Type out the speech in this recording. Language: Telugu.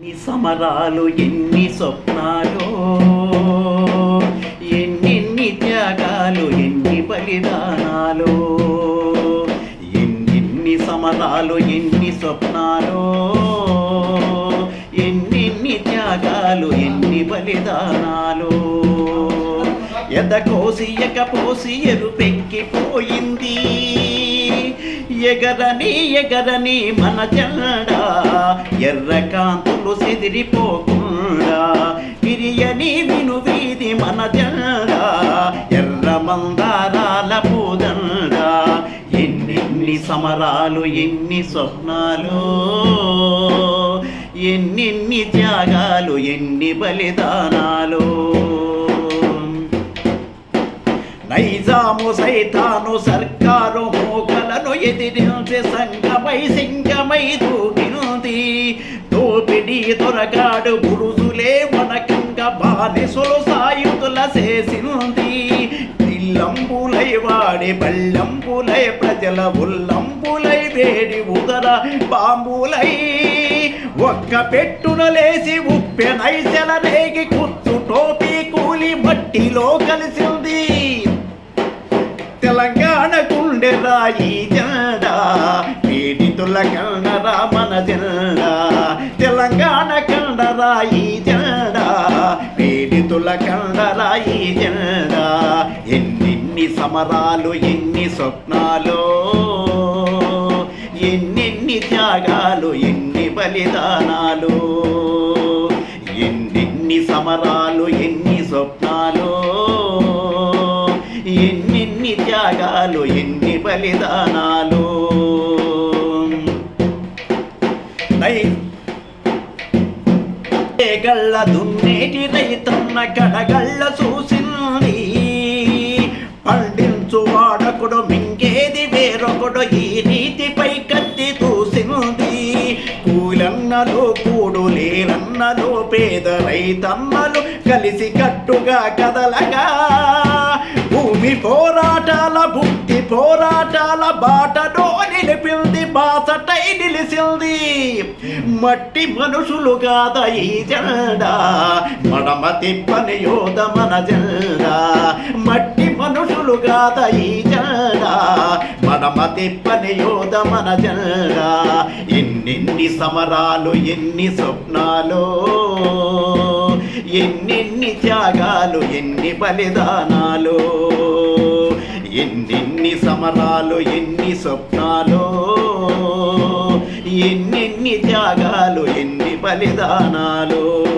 ఎన్ని సమరాలు ఎన్ని స్వప్నాలు ఎన్నెన్ని త్యాగాలు ఎన్ని బలిదానాలు ఎన్నెన్ని సమరాలు ఎన్ని స్వప్నాలు ఎన్నెన్ని త్యాగాలు ఎన్ని బలిదానాలు. ఎదకోసి ఎకపోసి ఎరుపెక్కిపోయింది ఎగరని ఎగరని మన జెండా ఎర్ర కాంతులు సిదిరిపోకుండా విరియని విను వీధి మన జండా ఎర్ర మందారాల పూదండా ఎన్నెన్ని సమరాలు ఎన్ని స్వప్నాలు ఎన్నెన్ని త్యాగాలు ఎన్ని బలిదానాలు. నైజాము సైతాను సర్కారు మోకలను ఎదిరించే సంగమై సింగమై దోపిడి దొరగాడు బురుజులే వనకంగ బానిసులు సాయుధుల చేసింది. ఇల్లంబులై వాడి బళ్ళంబులై ప్రజల ఉల్లంబులై వేడి ఉదర బాంబులై. ఒక్క పెట్టున లేసి ఉప్పెనై రేగి కుచ్చు టోపీ కూలి మట్టిలో కలిసింది. తెలంగాణ గుండె రాయి జెండా పీడితుల కన్నరా మన జెండా కండరాయి జెండా ఎన్నెన్ని సమరాలు ఎన్ని స్వప్నాలు ఎన్నెన్ని త్యాగాలు ఎన్ని బలిదానాలు ఎన్నెన్ని సమరాలు ఎన్ని స్వప్నాలు ఎన్నెన్ని త్యాగాలు ఎన్ని బలిదానాలు. గళ్ళ దున్నేటి రైతన్న గడగళ్ళ చూసింది. పండించు వాడకుడు మింగేది వేరొకడు ఈ నీతిపై కత్తి చూసింది కూలన్నలు కూడు లేరన్నలు పేద రైతన్నలు కలిసి కట్టుగా కదలగా. భూమి పోరాటాల భుక్తి పోరాటాల బాటలో నిలిపి బాసటై నిలిసింది మట్టి మనుషులు కాద ఈ జెండా? మడమ తిప్పని యోధ మన జెండా. మట్టి మనుషులు కాద ఈ జెండా? మడమ తిప్పని యోధ మన జెండా. ఎన్నెన్ని సమరాలు ఎన్ని స్వప్నాలు? ఎన్నెన్ని త్యాగాలు ఎన్ని బలిదానాలు? ఎన్నెన్ని సమరాలు ఎన్ని స్వప్నాలు? ఎన్నెన్ని త్యాగాలు ఎన్ని బలిదానాలు.